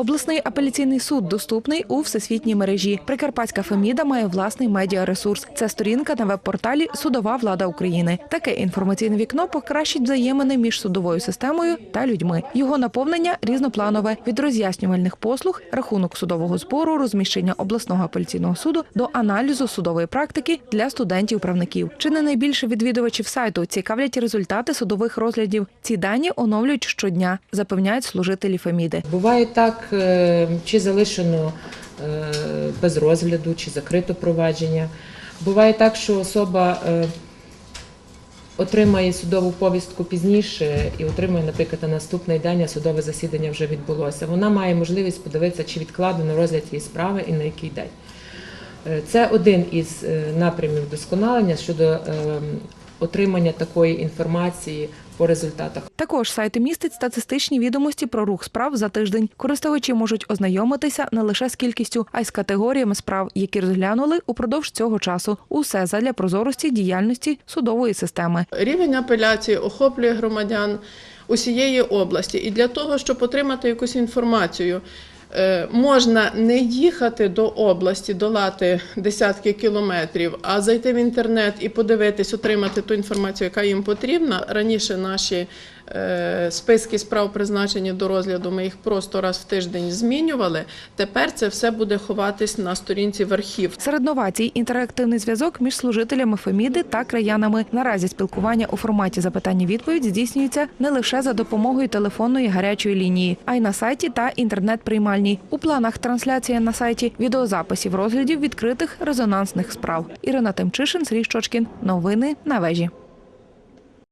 Обласний апеляційний суд доступний у всесвітній мережі. Прикарпатська Феміда має власний медіаресурс. Це сторінка на веб-порталі Судова влада України. Таке інформаційне вікно покращить взаємини між судовою системою та людьми. Його наповнення різнопланове від роз'яснювальних послуг, рахунок судового збору, розміщення обласного апеляційного суду до аналізу судової практики для студентів-правників. Чи не найбільше відвідувачів сайту цікавлять результати судових розглядів? Ці дані оновлюють щодня, запевняють служителі Феміди. Буває так, е, чи залишено е, без розгляду, чи закрито провадження. Буває так, що особа е, отримає судову повістку пізніше і отримує, наприклад, на наступний день, а судове засідання вже відбулося. Вона має можливість подивитися, чи відкладено розгляд її справи і на який день. Це один із напрямів вдосконалення щодо е, отримання такої інформації по результатах Також сайт містить статистичні відомості про рух справ за тиждень. Користувачі можуть ознайомитися не лише з кількістю, а й з категоріями справ, які розглянули упродовж цього часу. Усе задля прозорості діяльності судової системи. Рівень апеляції охоплює громадян усієї області. І для того, щоб отримати якусь інформацію, можна не їхати до області, долати десятки кілометрів, а зайти в інтернет і подивитись, отримати ту інформацію, яка їм потрібна. Раніше наші е, списки справ призначені до розгляду. Ми їх просто раз в тиждень змінювали. Тепер це все буде ховатись на сторінці в архів. Серед новацій інтерактивний зв'язок між служителями Феміди та краянами. Наразі спілкування у форматі запитання-відповідь здійснюється не лише за допомогою телефонної гарячої лінії, а й на сайті та інтернет-приймальній. У планах трансляція на сайті відеозаписів розглядів відкритих резонансних справ. Ірина Тимчишин, Сергій Щочкін. Новини на вежі.